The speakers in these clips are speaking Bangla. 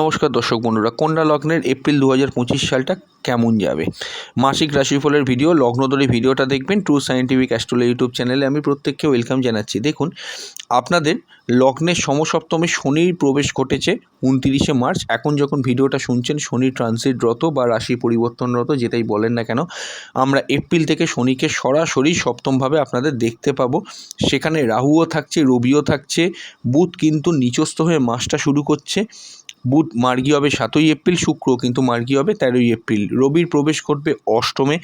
নমস্কার দর্শক বন্ধুরা, কন্যা লগ্নের এপ্রিল দু হাজার পঁচিশ সালটা কেমন যাবে? মাসিক রাশিফলের ভিডিও লগ্ন ধরে ভিডিওটা দেখবেন ট্রু সায়েন্টিফিক অ্যাস্ট্রোলজি ইউটিউব চ্যানেলে আমি প্রত্যেককে ওয়েলকাম জানাচ্ছি। দেখুন, আপনাদের লগ্নের সমসপ্তমে শনির প্রবেশ ঘটেছে উনতিরিশে মার্চ। এখন যখন ভিডিওটা শুনছেন, শনি ট্রানজিটরত বা রাশি পরিবর্তনরত, যেটাই বলেন না কেন, আমরা এপ্রিল থেকে শনিকে সরাসরি সপ্তমভাবে আপনাদের দেখতে পাবো। সেখানে রাহুও থাকছে, রবিও থাকছে, বুধ কিন্তু নিচস্থ হয়ে মাসটা শুরু করছে। বুধ, মার্গী হবে সাতই এপ্রিল, শুক্র কিন্তু মার্গী হবে তেরোই এপ্রিল। রবির প্রবেশ করবে অষ্টমে,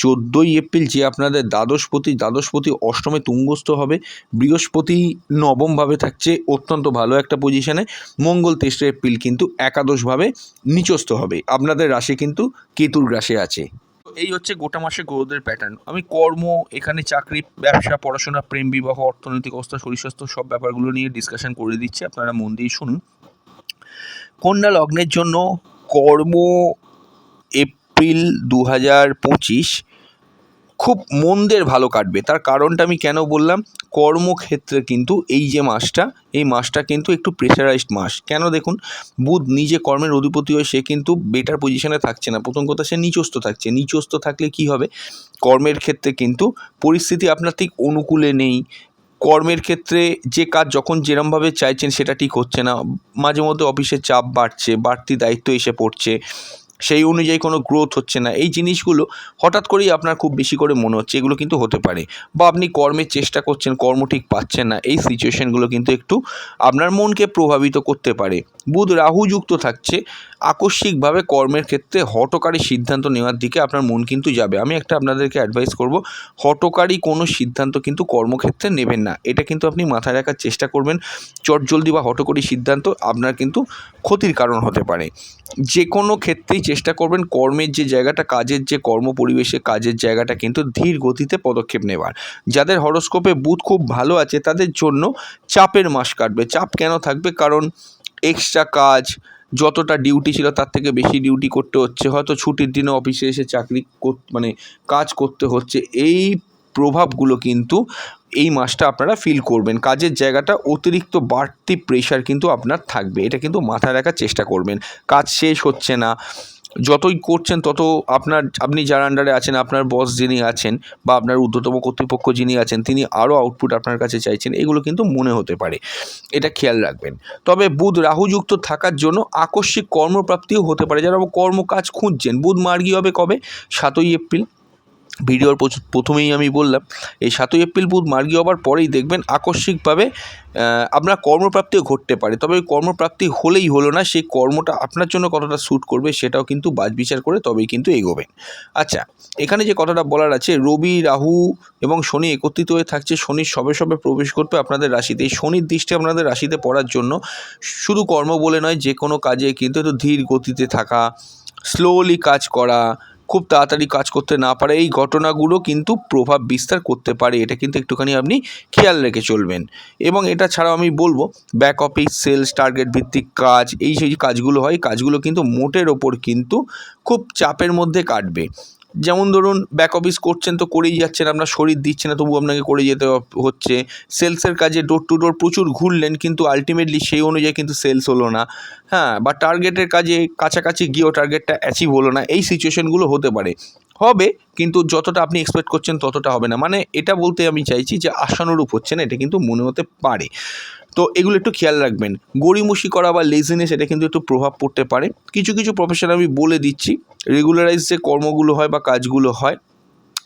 চোদ্দোই এপ্রিল যে আপনাদের দ্বাদশপতি দ্বাদশপতি অষ্টমে তুঙ্গস্থ হবে, বৃহস্পতি নবমভাবে থাকছে অত্যন্ত ভালো একটা পজিশানে মঙ্গল তেসরা এপ্রিল কিন্তু একাদশভাবে নিচস্থ হবে। আপনাদের রাশি কিন্তু কেতুর গ্রাসে আছে। এই হচ্ছে গোটা মাসে গ্রহদের প্যাটার্ন আমি কর্ম, এখানে চাকরি, ব্যবসা, পড়াশোনা, প্রেম বিবাহ, অর্থনৈতিক অবস্থা শরীর স্বাস্থ্য সব ব্যাপারগুলো নিয়ে ডিসকাশন করে দিচ্ছি, আপনারা মন দিয়ে শুনুন। কন্যা লগ্নের জন্য কর্ম এপ্রিল দু হাজার পঁচিশ খুব মন্দের ভালো কাটবে। তার কারণটা আমি কেন বললাম? কর্মক্ষেত্রে কিন্তু এই যে মাসটা, এই মাসটা কিন্তু একটু প্রেশারাইজড মাস। কেন দেখুন? বুধ নিজে কর্মের অধিপতি হয়ে সে কিন্তু বেটার পজিশনে থাকছে না। প্রথম কথা, সে নিচস্থ থাকছে। নিচস্থ থাকলে কি হবে? কর্মের ক্ষেত্রে কিন্তু পরিস্থিতি আপনার ঠিক অনুকূলে নেই। কর্মের ক্ষেত্রে যে কাজ যখন যেরমভাবে চাইছেন সেটা ঠিক হচ্ছে না। মাঝে মধ্যে অফিসের চাপ বাড়ছে, বাড়তি দায়িত্ব এসে পড়ছে, সেই অনুযায়ী কোনো গ্রোথ হচ্ছে না। এই জিনিসগুলো হঠাৎ করেই আপনার খুব বেশি করে মনে হচ্ছে, এগুলো কিন্তু হতে পারে। বা আপনি কর্মের চেষ্টা করছেন, কর্ম ঠিক পাচ্ছেন না, এই সিচুয়েশানগুলো কিন্তু একটু আপনার মনকে প্রভাবিত করতে পারে। বুধ রাহু যুক্ত থাকছে, আকস্মিকভাবে কর্মের ক্ষেত্রে হটকারী সিদ্ধান্ত নেওয়ার দিকে আপনার মন কিন্তু যাবে। আমি একটা আপনাদেরকে অ্যাডভাইস করব, হটকারী কোনো সিদ্ধান্ত কিন্তু কর্মক্ষেত্রে নেবেন না। এটা কিন্তু আপনি মাথায় রাখার চেষ্টা করবেন। চটজলদি বা হটকারী সিদ্ধান্ত আপনার কিন্তু ক্ষতির কারণ হতে পারে। যে কোনো ক্ষেত্রেই চেষ্টা করবেন কর্মের যে জায়গাটা, কাজের যে কর্ম পরিবেশে কাজের জায়গাটা কিন্তু ধীর গতিতে পদক্ষেপ নেওয়ার যাদের হরস্কোপে বুধ খুব ভালো আছে, তাদের জন্য চাপের মাস কাটবে। চাপ কেন থাকবে? কারণ এক্সট্রা কাজ, যতটা ডিউটি ছিল তার থেকে বেশি ডিউটি করতে হচ্ছে। হয়তো ছুটির দিনে অফিসে এসে চাকরি কর- মানে কাজ করতে হচ্ছে। এই প্রভাবগুলো কিন্তু এই মাসটা আপনারা ফিল করবেন। কাজের জায়গাটা অতিরিক্ত বাড়তি প্রেশার কিন্তু আপনার থাকবে। এটা কিন্তু মাথায় রাখার চেষ্টা করবেন। কাজ শেষ হচ্ছে না। যতই করছেন, তত আপনার, আপনি যার আন্ডারে আছেন, আপনার বস যিনি আছেন বা আপনার ঊর্ধ্বতম কর্তৃপক্ষ যিনি আছেন, তিনি আরও আউটপুট আপনার কাছে চাইছেন, এগুলো কিন্তু মনে হতে পারে। এটা খেয়াল রাখবেন। তবে বুধ রাহুযুক্ত থাকার জন্য আকস্মিক কর্মপ্রাপ্তিও হতে পারে। যারা কর্মকাজ খুঁজছেন, বুধ মার্গী হবে কবে? সাতই এপ্রিল। ভিডিওর প্রথমেই আমি বললাম, এই সাতই এপ্রিল বুধ মার্গী হবার পরেই দেখবেন আকস্মিকভাবে আপনার কর্মপ্রাপ্তিও ঘটতে পারে। তবে কর্মপ্রাপ্তি হলেই হলো না, সেই কর্মটা আপনার জন্য কতটা শ্যুট করবে সেটাও কিন্তু বাজ বিচার করে তবেই কিন্তু এগোবেন। আচ্ছা এখানে যে কথাটা বলার আছে, রবি, রাহু এবং শনি একত্রিত হয়ে থাকছে শনির সবে সবে প্রবেশ করবে আপনাদের রাশিতে। এই শনির দৃষ্টি আপনাদের রাশিতে পড়ার জন্য শুধু কর্ম বলে নয়, যে কোনো কাজে কিন্তু একটু ধীর গতিতে থাকা স্লোলি কাজ করা খুব তাড়াতাড়ি কাজ করতে না পারে, এই ঘটনাগুলো কিন্তু প্রভাব বিস্তার করতে পারে, এটা কিন্তু একটুখানি আপনি খেয়াল রেখে চলবেন। এবং এটা ছাড়াও আমি বলব ব্যাক অফিস সেলস টার্গেট ভিত্তিক কাজ, এই সেই কাজগুলো হয়, কাজগুলো কিন্তু মোটের ওপর কিন্তু খুব চাপের মধ্যে কাটবে। যেমন ধরুন ব্যাক অফিস করছেন তো করেই যাচ্ছেন, আপনার শরীর দিচ্ছে না, তবু আপনাকে করে যেতে হচ্ছে। সেলসের কাজে ডোর টু ডোর প্রচুর ঘুরলেন, কিন্তু আলটিমেটলি সেই অনুযায়ী কিন্তু সেলস হলো না। হ্যাঁ বা টার্গেটের কাজে কাছাকাছি গিয়েও টার্গেটটা অ্যাচিভ হলো না। এই সিচুয়েশনগুলো হতে পারে। হবে, কিন্তু যতটা আপনি এক্সপেক্ট করছেন ততটা হবে না। মানে এটা বলতে আমি চাইছি যে আশানুরূপ হচ্ছে না, এটা কিন্তু মনে হতে পারে। তো এগুলো একটু খেয়াল রাখবেন। গড়িমসি করা বা লেজিনেস এটা কিন্তু একটু প্রভাব পড়তে পারে। কিছু কিছু প্রফেশন আমি বলে দিচ্ছি। রেগুলারাইজ যে কর্মগুলো হয় বা কাজগুলো হয়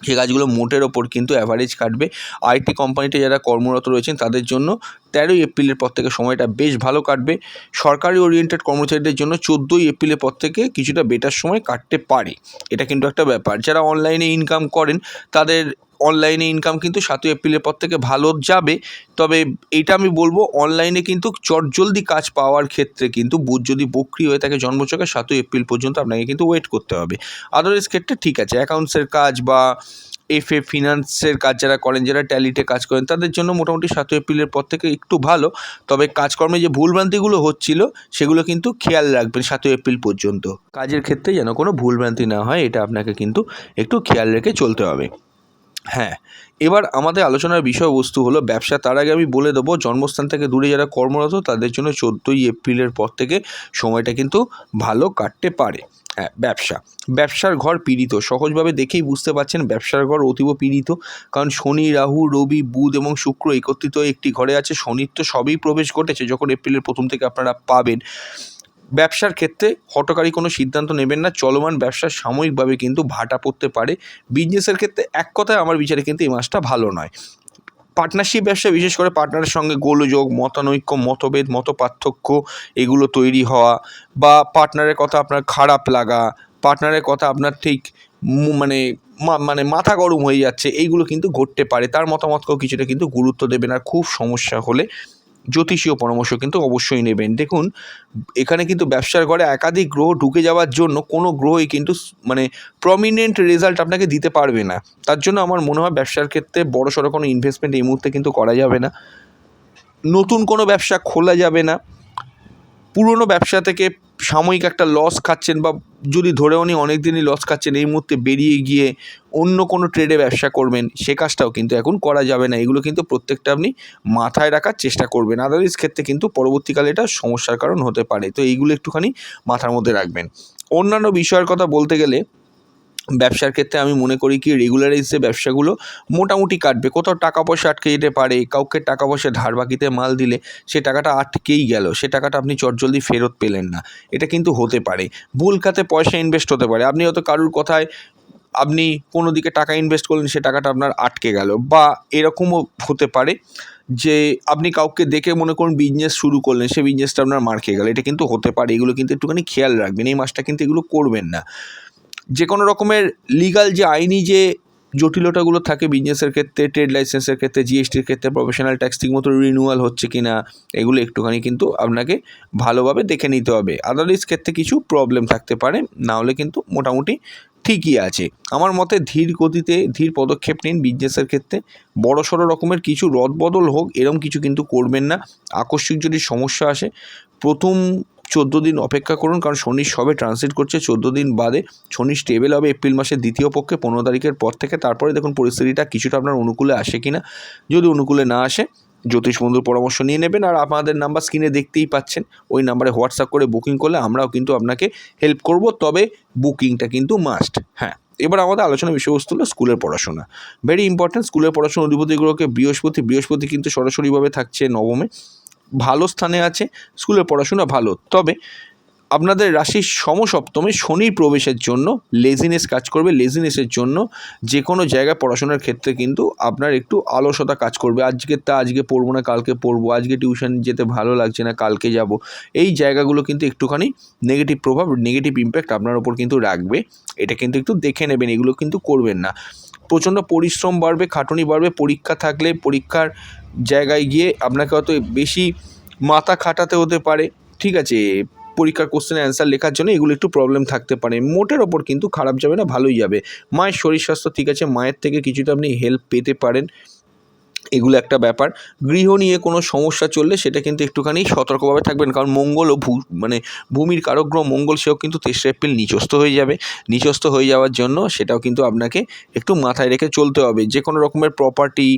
সে কাজগুলো মোটের ওপর কিন্তু অ্যাভারেজ কাটবে। আইটি কোম্পানিতে যারা কর্মরত রয়েছেন, তাদের জন্য তেরোই এপ্রিলের পর থেকে সময়টা বেশ ভালো কাটবে। সরকারি ওরিয়েন্টেড কর্মচারীদের জন্য চোদ্দোই এপ্রিলের পর থেকে কিছুটা বেটার সময় কাটতে পারে। এটা কিন্তু একটা ব্যাপার। যারা অনলাইনে ইনকাম করেন, তাদের অনলাইনে ইনকাম কিন্তু সাতই এপ্রিলের পর থেকে ভালো যাবে। তবে এটা আমি বলব অনলাইনে কিন্তু চটজলদি কাজ পাওয়ার ক্ষেত্রে কিন্তু বুধ যদি বক্রি হয়ে থাকে জন্মচকে সাতই এপ্রিল পর্যন্ত আপনাকে কিন্তু ওয়েট করতে হবে। আদারওয়াইজ ক্ষেত্রে ঠিক আছে অ্যাকাউন্টসের কাজ বা এফ এ ফিনান্সের কাজ যারা করেন, যারা ট্যালিতে কাজ করেন, তাদের জন্য মোটামুটি সাতই এপ্রিলের পর থেকে একটু ভালো। তবে কাজকর্মে যে ভুলভ্রান্তিগুলো হচ্ছিল, সেগুলো কিন্তু খেয়াল রাখবেন সাতই এপ্রিল পর্যন্ত। কাজের ক্ষেত্রে যেন কোনো ভুলভ্রান্তি না হয়, এটা আপনাকে কিন্তু একটু খেয়াল রেখে চলতে হবে। হ্যাঁ এবার আমাদের আলোচনার বিষয়বস্তু হলো ব্যবসা। তার আগে আমি বলে দেবো, জন্মস্থান থেকে দূরে যারা কর্মরত, তাদের জন্য চোদ্দোই এপ্রিলের পর থেকে সময়টা কিন্তু ভালো কাটতে পারে। হ্যাঁ ব্যবসা। ব্যবসার ঘর পীড়িত। সহজভাবে দেখেই বুঝতে পারছেন, ব্যবসার ঘর অতীব পীড়িত। কারণ শনি, রাহু, রবি, বুধ এবং শুক্র একত্রিত একটি ঘরে আছে। শনির তো সবই প্রবেশ ঘটেছে যখন এপ্রিলের প্রথম থেকে আপনারা পাবেন। ব্যবসার ক্ষেত্রে হটকারী কোনো সিদ্ধান্ত নেবেন না। চলমান ব্যবসা সাময়িকভাবে কিন্তু ভাটা পড়তে পারে। বিজনেসের ক্ষেত্রে এক কথায় আমার বিচারে কিন্তু এই মাসটা ভালো নয়। পার্টনারশিপ ব্যবসা, বিশেষ করে পার্টনারের সঙ্গে গোলযোগ, মতানৈক্য, মতভেদ মত পার্থক্য এগুলো তৈরি হওয়া বা পার্টনারের কথা আপনার খারাপ লাগা, পার্টনারের কথা আপনার ঠিক মানে মানে মাথা গরম হয়ে যাচ্ছে, এইগুলো কিন্তু ঘটতে পারে। তার মতামতকেও কিছুটা কিন্তু গুরুত্ব দেবেন আর খুব সমস্যা হলে জ্যোতিষীয় পরামর্শ কিন্তু অবশ্যই নেবেন। দেখুন, এখানে কিন্তু ব্যবসার ঘরে একাধিক গ্রহ ঢুকে যাওয়ার জন্য কোনো গ্রহই কিন্তু মানে প্রমিনেন্ট রেজাল্ট আপনাকে দিতে পারবে না। তার জন্য আমার মনে হয় ব্যবসার ক্ষেত্রে বড় সড়ো কোনো ইনভেস্টমেন্ট এই মুহূর্তে কিন্তু করা যাবে না। নতুন কোনো ব্যবসা খোলা যাবে না। পুরনো ব্যবসা থেকে সাময়িক একটা লস খাচ্ছেন বা যদি ধরেও নি অনেক দিনই লস খাচ্ছেন, এই মুহূর্তে বেরিয়ে গিয়ে অন্য কোনো ট্রেডে ব্যবসা করবেন, সে কাজটাও কিন্তু এখন করা যাবে না। এগুলো কিন্তু প্রত্যেকটা আপনি মাথায় রাখার চেষ্টা করবেন। আদারওয়াইজ ক্ষেত্রে কিন্তু পরবর্তীকালে এটা সমস্যার কারণ হতে পারে। তো এইগুলো একটুখানি মাথার মধ্যে রাখবেন। অন্যান্য বিষয়ের কথা বলতে গেলে ব্যবসার ক্ষেত্রে আমি মনে করি কি রেগুলারাইজ যে ব্যবসাগুলো মোটামুটি কাটবে। কোথাও টাকা পয়সা আটকে যেতে পারে, কাউকে টাকা পয়সা ধার বাকিতে মাল দিলে সে টাকাটা আটকেই গেল, সে টাকাটা আপনি চটজলদি ফেরত পেলেন না। এটা কিন্তু হতে পারে। ভুল খাতে পয়সা ইনভেস্ট হতে পারে। আপনি হয়তো কারুর কথায় আপনি কোনো দিকে টাকা ইনভেস্ট করলেন, সে টাকাটা আপনার আটকে গেল। বা এরকমও হতে পারে যে আপনি কাউকে দেখে মনে করুন বিজনেস শুরু করলেন, সে বিজনেসটা আপনার মার খেয়ে গেল। এটা কিন্তু হতে পারে। এগুলো কিন্তু একটুখানি খেয়াল রাখবেন। এই মাসটা কিন্তু এগুলো করবেন না। যে কোনো রকমের লিগাল যে আইনি যে জটিলতাগুলো থাকে বিজনেসের ক্ষেত্রে ট্রেড লাইসেন্সের ক্ষেত্রে জিএসটির ক্ষেত্রে প্রফেশনাল ট্যাক্স ঠিকমতো রিনিউয়াল হচ্ছে কি না এগুলো একটুখানি কিন্তু আপনাকে ভালোভাবে দেখে নিতে হবে। আদারওয়াইজ ক্ষেত্রে কিছু প্রবলেম থাকতে পারে, না হলে কিন্তু মোটামুটি ঠিকই আছে। আমার মতে ধীর গতিতে ধীর পদক্ষেপ নিন বিজনেসের ক্ষেত্রে। বড় সড়ো রকমের কিছু রদবদল হোক, এরম কিছু কিন্তু করবেন না। আকস্মিক যদি সমস্যা আসে, প্রথম চোদ্দ দিন অপেক্ষা করুন, কারণ শনি সবে ট্রানসিট করছে। চোদ্দ দিন বাদে শনি স্টেবল হবে এপ্রিল মাসের দ্বিতীয় পক্ষে, পনেরো তারিখের পর থেকে। তারপরে দেখুন পরিস্থিতিটা কিছুটা আপনার অনুকূলে আসে কি না যদি অনুকূলে না আসে, জ্যোতিষ বন্ধুর পরামর্শ নিয়ে নেবেন। আর আপনাদের নাম্বার স্ক্রিনে দেখতেই পাচ্ছেন, ওই নাম্বারে হোয়াটসঅ্যাপ করে বুকিং করলে আমরাও কিন্তু আপনাকে হেল্প করব, তবে বুকিংটা কিন্তু মাস্ট হ্যাঁ। এবার আমাদের আলোচনা বিষয়বস্তু হলো স্কুলের পড়াশোনা। ভেরি ইম্পর্ট্যান্ট স্কুলের পড়াশোনা অধিপতিগুলোকে বৃহস্পতি বৃহস্পতি কিন্তু সরাসরিভাবে থাকছে নবমে। ভালো স্থানে আছে স্কুলের পড়াশোনা ভালো। তবে আপনাদের রাশির সমসপ্তমে শনির প্রবেশের জন্য লেজিনেস কাজ করবে লেজিনেসের জন্য যে কোনো জায়গায় পড়াশোনার ক্ষেত্রে কিন্তু আপনার একটু অলসতা কাজ করবে। আজকে তা আজকে পড়ব না, কালকে পড়ব, আজকে টিউশন যেতে ভালো লাগছে না, কালকে যাব। এই জায়গাগুলো কিন্তু একটুখানি নেগেটিভ প্রভাব নেগেটিভ ইম্প্যাক্ট আপনার ওপর কিন্তু রাখবে। এটা কিন্তু একটু দেখে নেবেন, এগুলো কিন্তু করবেন না। প্রচণ্ড পরিশ্রম বাড়বে, খাটুনি বাড়বে, পরীক্ষা থাকলে পরীক্ষার জায়গায় গিয়ে আপনাকে হয়তো বেশি মাথা খাটাতে হতে পারে। ঠিক আছে পরীক্ষার কোশ্চেনের অ্যান্সার লেখার জন্য এগুলো একটু প্রবলেম থাকতে পারে। মোটের ওপর কিন্তু খারাপ যাবে না, ভালোই যাবে। মায়ের শরীর স্বাস্থ্য ঠিক আছে, মায়ের থেকে কিছুটা আপনি হেল্প পেতে পারেন। এগুলো একটা ব্যাপার। গৃহ নিয়ে কোনো সমস্যা চললে সেটা কিন্তু একটুখানি সতর্কভাবে থাকবেন। কারণ মঙ্গল ও ভূ মানে ভূমির কারক গ্রহ মঙ্গল, সেও কিন্তু তেসরা এপ্রিল নিচস্থ হয়ে যাবে। নিচস্থ হয়ে যাওয়ার জন্য সেটাও কিন্তু আপনাকে একটু মাথায় রেখে চলতে হবে। যে কোনো রকমের প্রপার্টি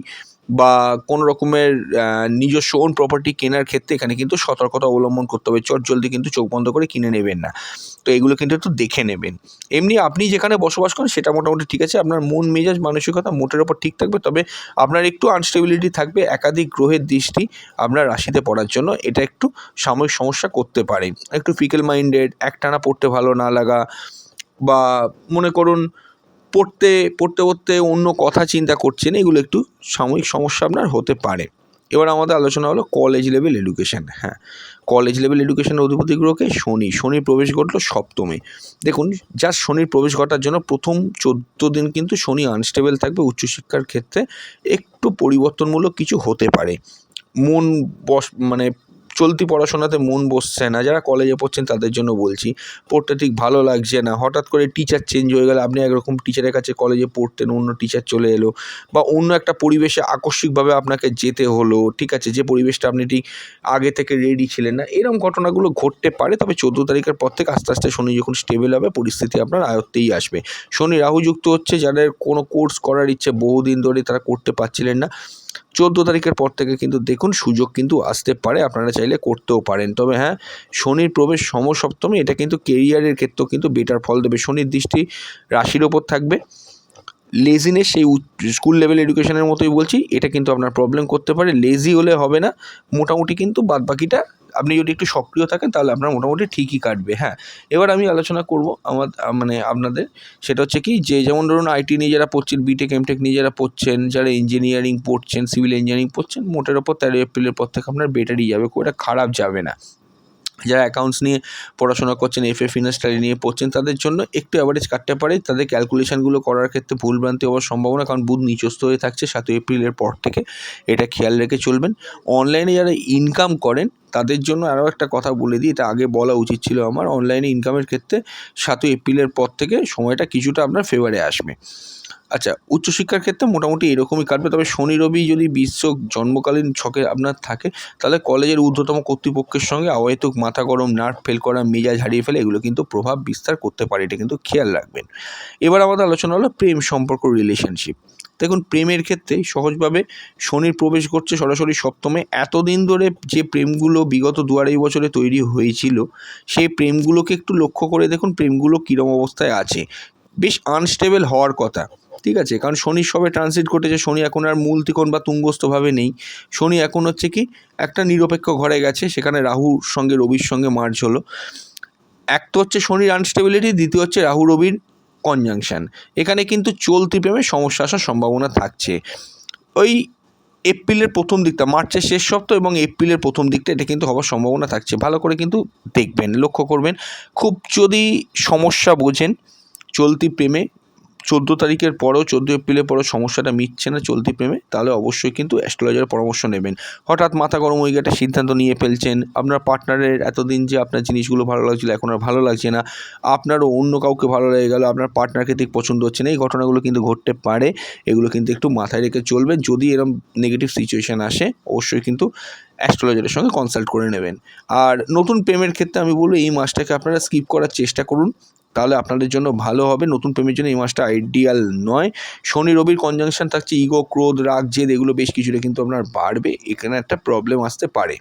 বা কোনো রকমের নিজস্ব ওন প্রপার্টি কেনার ক্ষেত্রে এখানে কিন্তু সতর্কতা অবলম্বন করতে হবে। চট জলদি কিন্তু চোখ বন্ধ করে কিনে নেবেন না। তো এগুলো কিন্তু একটু দেখে নেবেন। এমনি আপনি যেখানে বসবাস করেন সেটা মোটামুটি ঠিক আছে। আপনার মন, মেজাজ, মানসিকতা মোটের ওপর ঠিক থাকবে। তবে আপনার একটু আনস্টেবিলিটি থাকবে, একাধিক গ্রহের দৃষ্টি আপনার রাশিতে পড়ার জন্য। এটা একটু সাময়িক সমস্যা করতে পারে। একটু ফিকেল মাইন্ডেড একটানা পড়তে ভালো না লাগা বা মনে করুন পড়তে পড়তে পড়তে অন্য কথা চিন্তা করছেন, এগুলো একটু সাময়িক সমস্যা আপনার হতে পারে। এবার আমাদের আলোচনা হলো কলেজ লেভেল এডুকেশন হ্যাঁ। কলেজ লেভেল এডুকেশানের অধিপতি গ্রহকে শনি শনির প্রবেশ ঘটলো সপ্তমে। দেখুন জাস্ট শনির প্রবেশ ঘটার জন্য প্রথম চোদ্দ দিন কিন্তু শনি আনস্টেবল থাকবে, উচ্চশিক্ষার ক্ষেত্রে একটু পরিবর্তনমূলক কিছু হতে পারে। মন বস মানে চলতি পড়াশোনাতে মন বসছে না। যারা কলেজে পড়ছেন তাদের জন্য বলছি, পড়তে ঠিক ভালো লাগছে না। হঠাৎ করে টিচার চেঞ্জ হয়ে গেলে, আপনি একরকম টিচারের কাছে কলেজে পড়তেন, অন্য টিচার চলে এলো বা অন্য একটা পরিবেশে আকস্মিকভাবে আপনাকে যেতে হলো, ঠিক আছে? যে পরিবেশটা আপনি ঠিক আগে থেকে রেডি ছিলেন না। এরকম ঘটনাগুলো ঘটতে পারে, তবে চোদ্দ তারিখের পর থেকে আস্তে আস্তে শনি যখন স্টেবল হবে, পরিস্থিতি আপনার আয়ত্তেই আসবে। শনি রাহু যুক্ত হচ্ছে, যাদের কোনো কোর্স করার ইচ্ছে বহুদিন ধরে তারা করতে পারছিলেন না। চোদ্দ তারিখের পর থেকে কিন্তু দেখুন সুযোগ কিন্তু আসতে পারে, আপনারা চাইলে করতেও পারেন। তবে হ্যাঁ শনির প্রবেশ সমসপ্তমী, এটা কিন্তু কেরিয়ারের ক্ষেত্রেও কিন্তু বেটার ফল দেবে। শনির দৃষ্টি রাশির ওপর থাকবে। লেজিনে সেই স্কুল লেভেল এডুকেশনের মতোই বলছি, এটা কিন্তু আপনার প্রবলেম করতে পারে। লেজি হলে হবে না, মোটামুটি কিন্তু বাদ বাকিটা আপনি যদি একটু সক্রিয় থাকেন, তাহলে আপনার মোটামুটি ঠিকই কাটবে হ্যাঁ। এবার আমি আলোচনা করব আমার মানে আপনাদের। সেটা হচ্ছে কি, যে যেমন ধরুন আইটি নিয়ে যারা পড়ছেন বিটেক এমটেক নিয়ে যারা পড়ছেন, যারা ইঞ্জিনিয়ারিং পড়ছেন সিভিল ইঞ্জিনিয়ারিং পড়ছেন, মোটের ওপর তেরো এপ্রিলের পর থেকে আপনার বেটারই যাবে, খুব একটা খারাপ যাবে না। যারা অ্যাকাউন্টস নিয়ে পড়াশোনা করছেন এফ এ ফিনান্স স্টাডি নিয়ে পড়ছেন, তাদের জন্য একটু অ্যাভারেজ কাটতে পারে। তাদের ক্যালকুলেশনগুলো করার ক্ষেত্রে ভুলভ্রান্তি হওয়ার সম্ভাবনা, কারণ বুধ নিচস্থ হয়ে থাকছে, সাতই এপ্রিলের পর থেকে এটা খেয়াল রেখে চলবেন। অনলাইনে যারা ইনকাম করেন, তাদের জন্য আরও একটা কথা বলে দিই, এটা আগে বলা উচিত ছিল আমার। অনলাইনে ইনকামের ক্ষেত্রে সাতই এপ্রিলের পর থেকে সময়টা কিছুটা আপনার ফেভারে আসবে। আচ্ছা উচ্চশিক্ষার ক্ষেত্রে মোটামুটি এরকমই কাটবে। তবে শনি, রবি যদি বিশ্ব জন্মকালীন ছকে আপনার থাকে, তাহলে কলেজের ঊর্ধ্বতম কর্তৃপক্ষের সঙ্গে অহেতুক মাথা গরম, নার্ভ ফেল করা, মেজাজ হারিয়ে ফেলে, এগুলো কিন্তু প্রভাব বিস্তার করতে পারে, এটা কিন্তু খেয়াল রাখবেন। এবার আমাদের আলোচনা হলো প্রেম সম্পর্ক রিলেশনশিপ দেখুন, প্রেমের ক্ষেত্রে সহজভাবে শনির প্রবেশ করছে সরাসরি সপ্তমে। এতদিন ধরে যে প্রেমগুলো বিগত দু আড়াই বছরে তৈরি হয়েছিল, সেই প্রেমগুলোকে একটু লক্ষ্য করে দেখুন, প্রেমগুলো কীরম অবস্থায় আছে। বেশ আনস্টেবল হওয়ার কথা। ঠিক আছে, কারণ শনি সবে ট্রানজিট ঘটেছে, শনি এখন আর মূল ত্রিকোণ বা তুঙ্গস্থভাবে নেই। শনি এখন হচ্ছে কি, একটা নিরপেক্ষ ঘরে গেছে, সেখানে রাহুর সঙ্গে রবির সঙ্গে মার্চ হলো। এক তো হচ্ছে শনির আনস্টেবিলিটি দ্বিতীয় হচ্ছে রাহু রবির কনজাংশন এখানে কিন্তু চলতি প্রেমে সমস্যা আসার সম্ভাবনা থাকছে। ওই এপ্রিলের প্রথম দিকটা, মার্চের শেষ সপ্তাহ এবং এপ্রিলের প্রথম দিকটা, এটা কিন্তু হওয়ার সম্ভাবনা থাকছে। ভালো করে কিন্তু দেখবেন, লক্ষ্য করবেন। খুব যদি সমস্যা বোঝেন, চলতি প্রেমে চোদ্দ তারিখের পরেও, চোদ্দ এপ্রিলের পরেও সমস্যাটা মিটছে না চলতি প্রেমে, তাহলে অবশ্যই কিন্তু অ্যাস্ট্রোলজারের পরামর্শ নেবেন। হঠাৎ মাথা গরম হয়ে একটা সিদ্ধান্ত নিয়ে ফেলছেন, আপনার পার্টনারের এতদিন যে আপনার জিনিসগুলো ভালো লাগছিল, এখন আর ভালো লাগছে না, আপনারও অন্য কাউকে ভালো লেগে গেল, আপনার পার্টনারকে ঠিক পছন্দ হচ্ছে না, এই ঘটনাগুলো কিন্তু ঘটতে পারে, এগুলো কিন্তু একটু মাথায় রেখে চলবে, যদি এরকম নেগেটিভ সিচুয়েশান আসে, অবশ্যই কিন্তু অ্যাস্ট্রোলজারের সঙ্গে কনসাল্ট করে নেবেন। আর নতুন প্রেমের ক্ষেত্রে আমি বলব, এই মাসটাকে আপনারা স্কিপ করার চেষ্টা করুন তাহলে আপনাদের জন্য ভালো হবে। নতুন প্রেমের জন্য এই মাসটা আইডিয়াল নয়। শনি, রবির কনজাংশন থাকছে ইগো ক্রোধ, রাগ, জেদ, এগুলো বেশ কিছুটা কিন্তু আপনার বাড়বে। এখানে একটা প্রবলেম আসতে পারে।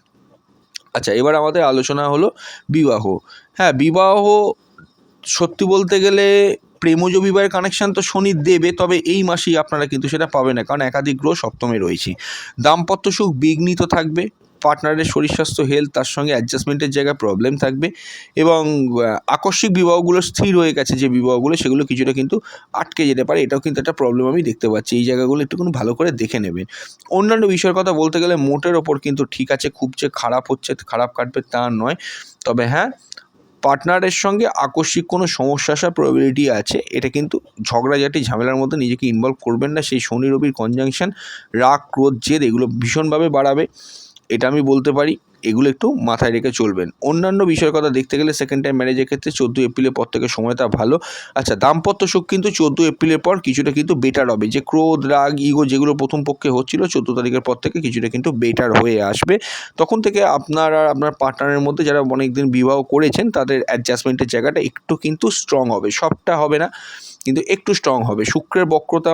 আচ্ছা এবার আমাদের আলোচনা হলো বিবাহ। হ্যাঁ বিবাহ সত্যি বলতে গেলে প্রেমজ বিবাহের কানেকশান তো শনি দেবে, তবে এই মাসেই আপনারা কিন্তু সেটা পাবে না। কারণ একাধিক গ্রহ সপ্তমে রয়েছে। দাম্পত্য সুখ, বিঘ্নিত থাকবে। পার্টনারের শরীর স্বাস্থ্য হেলথ তার সঙ্গে অ্যাডজাস্টমেন্টের জায়গায় প্রবলেম থাকবে এবং আকস্মিক বিবাহগুলো স্থির হয়ে গেছে যে বিবাহগুলো, সেগুলো কিছুটা কিন্তু আটকে যেতে পারে। এটাও কিন্তু একটা প্রবলেম আমি দেখতে পাচ্ছি। এই জায়গাগুলো একটুখানি ভালো করে দেখে নেবেন। অন্যান্য বিষয়ের কথা বলতে গেলে মোটের ওপর কিন্তু ঠিক আছে, খুব যে খারাপ হচ্ছে, খারাপ কাটবে তা নয়। তবে হ্যাঁ পার্টনারের সঙ্গে আকস্মিক কোনো সমস্যা আসার প্রবিলিটি আছে। এটা কিন্তু ঝগড়াঝাটি, ঝামেলার মধ্যে নিজেকে ইনভলভ করবেন না। সেই শনি রবির কনজাংশন রাগ, ক্রোধ, জেদ, এগুলো ভীষণভাবে বাড়াবে। এটা আমি বলতে পারি, এগুলো একটু মাথায় রেখে চলবেন। অন্যান্য বিষয়ের কথা দেখতে গেলে সেকেন্ড টাইম ম্যারেজের ক্ষেত্রে চোদ্দ এপ্রিলের পর থেকে সময়টা ভালো। আচ্ছা দাম্পত্য সুখ কিন্তু চোদ্দ এপ্রিলের পর কিছুটা কিন্তু বেটার হবে। যে ক্রোধ, রাগ ইগো যেগুলো প্রথম পক্ষে হচ্ছিল, চোদ্দ তারিখের পর থেকে কিছুটা কিন্তু বেটার হয়ে আসবে। তখন থেকে আপনার আর আপনার পার্টনারের মধ্যে যারা অনেকদিন বিবাহ করেছেন, তাদের অ্যাডজাস্টমেন্টের জায়গাটা একটু কিন্তু স্ট্রং হবে। সবটা হবে না, কিন্তু একটু স্ট্রং হবে। শুক্রের বক্রতা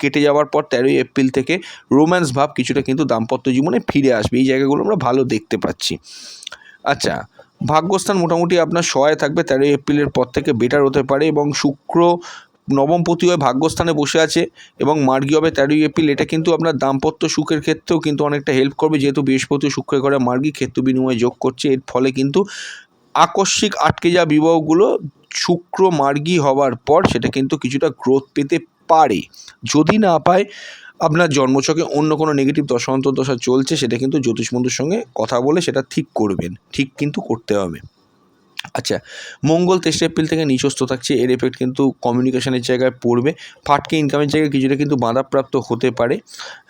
কেটে যাওয়ার পর তেরোই এপ্রিল থেকে রোম্যান্স ভাব কিছুটা কিন্তু দাম্পত্য জীবনে ফিরে আসবে। এই জায়গাগুলো আমরা ভালো দেখতে পাচ্ছি। আচ্ছা ভাগ্যস্থান মোটামুটি আপনার সহায় থাকবে। তেরোই এপ্রিলের পর থেকে বেটার হতে পারে এবং শুক্র নবমপতি হয়ে ভাগ্যস্থানে বসে আছে এবং মার্গী হবে তেরোই এপ্রিল। এটা কিন্তু আপনার দাম্পত্য সুখের ক্ষেত্রেও কিন্তু অনেকটা হেল্প করবে। যেহেতু বৃহস্পতি শুক্রের ঘরে মার্গী ক্ষেত্র বিনিময় যোগ করছে, এর ফলে কিন্তু আকস্মিক আটকে যাওয়া বিবাহগুলো শুক্র মার্গী হওয়ার পর সেটা কিন্তু কিছুটা গ্রোথ পেতে পারে। যদি না পায়, আপনার জন্মছকে অন্য কোনো নেগেটিভ দশা অন্তর্দশা চলছে, সেটা কিন্তু জ্যোতিষ বন্ধুর সঙ্গে কথা বলে সেটা ঠিক করবেন। ঠিক কিন্তু করতে হবে। আচ্ছা মঙ্গল তেইশে এপ্রিল থেকে নিচস্থ থাকছে, এর এফেক্ট কিন্তু কমিউনিকেশনের জায়গায় পড়বে। ফাটকে ইনকামের জায়গায় কিছুটা কিন্তু বাধাপ্রাপ্ত হতে পারে।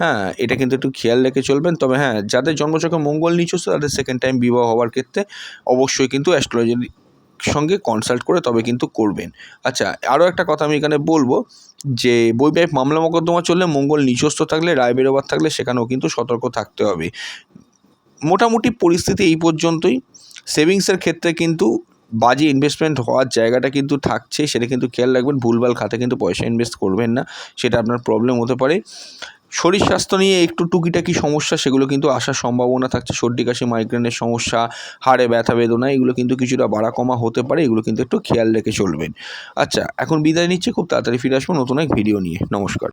হ্যাঁ এটা কিন্তু একটু খেয়াল রেখে চলবেন। তবে হ্যাঁ যাদের জন্মচক্রে মঙ্গল নিচস্থ, তাদের সেকেন্ড টাইম বিবাহ হওয়ার ক্ষেত্রে অবশ্যই কিন্তু অ্যাস্ট্রোলজির সঙ্গে কনসাল্ট করে তবে কিন্তু করবেন। আচ্ছা আরও একটা কথা আমি এখানে বলব যে বৈবাহিক মামলা মোকদ্দমা চললে মঙ্গল নিজস্ব থাকলে, রায় বেরোবার থাকলে সেখানেও কিন্তু সতর্ক থাকতে হবে। মোটামুটি পরিস্থিতি এই পর্যন্তই। সেভিংসের ক্ষেত্রে কিন্তু বাজে ইনভেস্টমেন্ট হওয়ার জায়গাটা কিন্তু থাকছে, সেটা কিন্তু খেয়াল রাখবেন। ভুলভাল খাতে কিন্তু পয়সা ইনভেস্ট করবেন না, সেটা আপনার প্রবলেম হতে পারে। শরীর স্বাস্থ্য নিয়ে একটু টুকিটাকি সমস্যা, সেগুলো কিন্তু আসার সম্ভাবনা থাকছে। সর্দি, কাশি মাইগ্রেনের সমস্যা, হাড়ে ব্যথা, বেদনা, এগুলো কিন্তু কিছুটা বাড়া কমা হতে পারে, এগুলো কিন্তু একটু খেয়াল রেখে চলবেন। আচ্ছা এখন বিদায় নিচ্ছে, খুব তাড়াতাড়ি ফিরে আসব নতুন এক ভিডিও নিয়ে। নমস্কার।